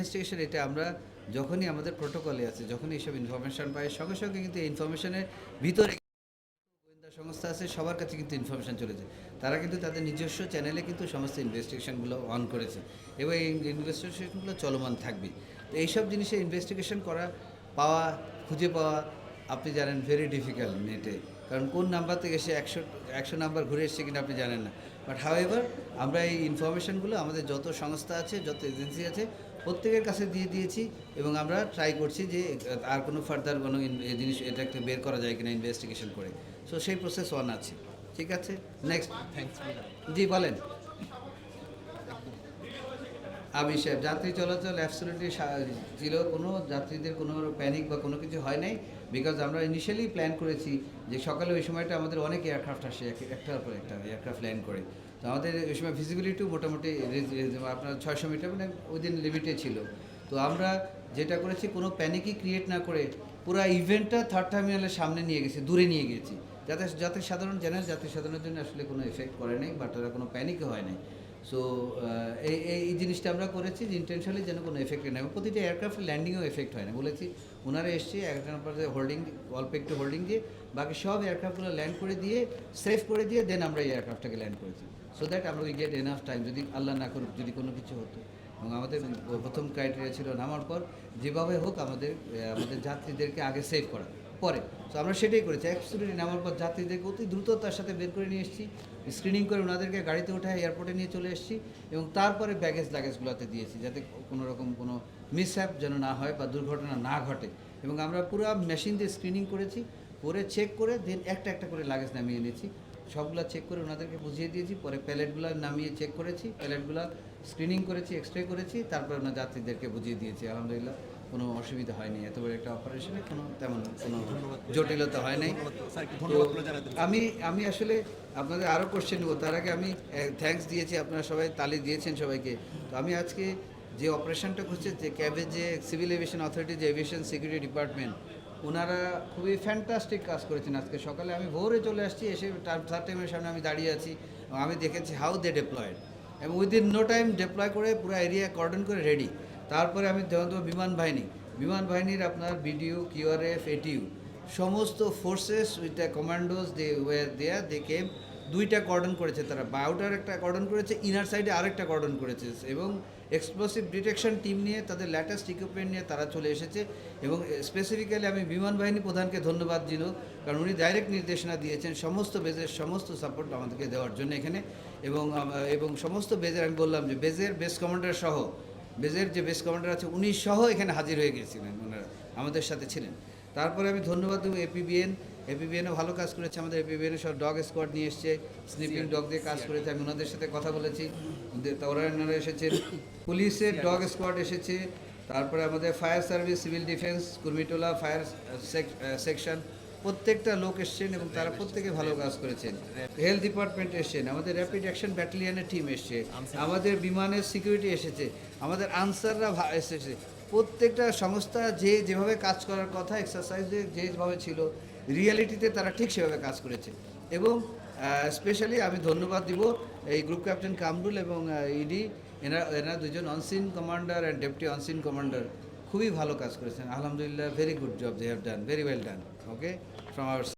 Investigation এটা আমরা যখনই আমাদের প্রোটোকলে আছে, যখনই এইসব ইনফরমেশন পাই, সঙ্গে সঙ্গে কিন্তু ইনফরমেশনের ভিতরে গোয়েন্দা সংস্থা আছে, সবার কাছে কিন্তু ইনফরমেশন চলে যায়। তারা কিন্তু তাদের নিজস্ব চ্যানেলে কিন্তু সমস্ত ইনভেস্টিগেশনগুলো অন করেছে এবং এই ইনভেস্টিগেশনগুলো চলমান থাকবে। তো এইসব জিনিসে ইনভেস্টিগেশন করা, পাওয়া, খুঁজে পাওয়া আপনি জানেন ভেরি ডিফিকাল্ট নেটে কারণ কোন নাম্বার থেকে এসে একশো একশো নাম্বার ঘুরে এসছে কিনা আপনি জানেন না। বাট হাউএভার আমরা এই ইনফরমেশনগুলো আমাদের যত সংস্থা আছে যত এজেন্সি আছে প্রত্যেকের কাছে দিয়ে দিয়েছি এবং আমরা ট্রাই করছি যে আর কোনো ফার্দার কোনো জিনিস এটাকে বের করা যায় কিনা ইনভেস্টিগেশন করে। সো সেই প্রসেস ওয়ান আছে। ঠিক আছে? নেক্সট জি বলেন। আমি সাহেব যাত্রী চলাচল অ্যাবসলিউটলি ছিল কোনো যাত্রীদের কোনো প্যানিক বা কোনো কিছু হয় নাই। বিকজ আমরা ইনিশিয়ালি প্ল্যান করেছি যে সকালে ওই সময়টা আমাদের অনেক এয়ারক্রাফট আসে একটার পর একটা এয়ারক্রাফট ল্যান্ড করে। তো আমাদের ওই সময় ভিজিবিলিটিও মোটামুটি আপনার ছয়শো মিটার মানে ওই দিন লিমিটে ছিল। তো আমরা যেটা করেছি, কোনো প্যানিকই ক্রিয়েট না করে পুরো ইভেন্টটা থার্ড টার্মিনালের সামনে নিয়ে গেছি, দূরে নিয়ে গেছি। যাতে যাতে সাধারণ জেনারেল যাতে সাধারণের জন্য আসলে কোনো এফেক্ট করে নাই বা তারা কোনো প্যানিকও হয় নাই। সো এই এই জিনিসটা আমরা করেছি যে ইন্টেনশনালি যেন কোনো এফেক্ট না হয়। প্রতিটা এয়ারক্রাফট ল্যান্ডিংয়েও এফেক্ট হয় না। বলেছি, ওনারা এসছে একটা নাম্বার হোল্ডিং অল্প একটু হোল্ডিং দিয়ে, বাকি সব এয়ারক্রাফটগুলো ল্যান্ড করে দিয়ে সেফ করে দিয়ে দেন আমরা এই এয়ারক্রাফটটাকে ল্যান্ড করেছি। সো দ্যাট আমরা উই গেট এনাফ টাইম যদি আল্লাহ না করুক, যদি কোনো কিছু হতো। এবং আমাদের প্রথম ক্রাইটেরিয়া ছিল নামার পর, যেভাবে হোক আমাদের আমাদের যাত্রীদেরকে আগে সেভ করা। পরে। তো আমরা সেটাই করেছি। অ্যাকচুয়ালি নামার পর যাত্রীদেরকে অতি দ্রুততার সাথে বের করে নিয়ে এসেছি। স্ক্রিনিং করে ওনাদেরকে গাড়িতে উঠায় এয়ারপোর্টে নিয়ে চলে এসেছি এবং তারপরে ব্যাগেজ লাগেজগুলোতে দিয়েছি যাতে কোনো রকম কোনো মিসহ্যাপ যেন না হয় বা দুর্ঘটনা না ঘটে। এবং আমরা পুরো মেশিন দিয়ে স্ক্রিনিং করেছি, করে চেক করে দেন একটা একটা করে লাগেজ নামিয়ে এনেছি। সবগুলো চেক করে ওনাদেরকে বুঝিয়ে দিয়েছি। পরে প্যালেটগুলো নামিয়ে চেক করেছি। প্যালেটগুলো স্ক্রিনিং করেছি এক্স রে করেছি, তারপরে ওনার যাত্রীদেরকে বুঝিয়ে দিয়েছি, আলহামদুলিল্লাহ, কোনো অসুবিধা হয়নি, এত বড় একটা অপারেশনে কোনো তেমন কোনো জটিলতা হয় নাই। আমি আমি আসলে আপনাদের আরও কোশ্চেন নেব, তার আগে আমি থ্যাঙ্কস দিয়েছি, আপনারা সবাই তালি দিয়েছেন সবাইকে। তো আমি আজকে যে অপারেশনটা করছে, যে ক্যাবে যে সিভিল এভিয়েশন অথরিটি যে এভিয়েশন সিকিউরিটি ডিপার্টমেন্ট ওনারা খুবই ফ্যান্টাস্টিক কাজ করেছেন আজকে সকালে। আমি ভোরে চলে আসছি, এসে থার্ড টাইমের সামনে আমি দাঁড়িয়ে আছি আমি দেখেছি হাউ দে ডেপ্লয়েড এবং উইদিন নো টাইম ডেপ্লয় করে পুরো এরিয়া কর্ডন করে রেডি তারপরে আমি দেখব বিমান বাহিনী। বিমান বাহিনীর আপনার বিডিও কিউআরএফ এটিউ সমস্ত forces with the commandos they were there they came দুইটা কর্ডন করেছে তারা বাউটার একটা কর্ডন করেছে ইনার সাইডে আরেকটা কর্ডন করেছে এবং এক্সপ্লোসিভ ডিটেকশন টিম নিয়ে, তাদের ল্যাটেস্ট ইকুইপমেন্ট নিয়ে তারা চলে এসেছে এবং স্পেসিফিক্যালি আমি বিমান বাহিনী প্রধানকে ধন্যবাদ দিল, কারণ উনি ডাইরেক্ট নির্দেশনা দিয়েছেন সমস্ত বেজের সমস্ত সাপোর্ট আমাদেরকে দেওয়ার জন্য এখানে এবং এবং সমস্ত বেজের আমি বললাম যে বেজের বেস কমান্ডার সহ বেজের যে বেস কমান্ডার আছে উনি সহ এখানে হাজির হয়ে গেছিলেন, ওনারা আমাদের সাথে ছিলেন। তারপরে আমি ধন্যবাদ দেবো এপিবিএন এপিবিএনও ভালো কাজ করেছে আমাদের এপিবিএন সব ডগ স্কোয়াড নিয়ে এসছে স্নিপিং ডগ দিয়ে কাজ করেছে আমি ওনাদের সাথে কথা বলেছি ওরা ওনারা এসেছেন পুলিশের ডগ স্কোয়াড এসেছে তারপরে আমাদের fire service civil defence Kurmitola fire section প্রত্যেকটা লোক এসছেন এবং তারা প্রত্যেকে ভালো কাজ করেছেন। হেলথ ডিপার্টমেন্ট এসছেন আমাদের র্যাপিড অ্যাকশন ব্যাটালিয়নের টিম এসছে আমাদের বিমানের সিকিউরিটি এসেছে আমাদের আনসাররা এসেছে প্রত্যেকটা সংস্থা যে যেভাবে কাজ করার কথা এক্সারসাইজে যেভাবে ছিল রিয়েলিটিতে তারা ঠিক সেভাবে কাজ করেছে। এবং স্পেশালি আমি ধন্যবাদ দিব এই গ্রুপ ক্যাপ্টেন কামরুল এবং ইডি এনার এনার দুজন on scene commander and deputy on scene commander খুবই ভালো কাজ করেছেন। আলহামদুলিল্লাহ very good job they have done very well done okay from our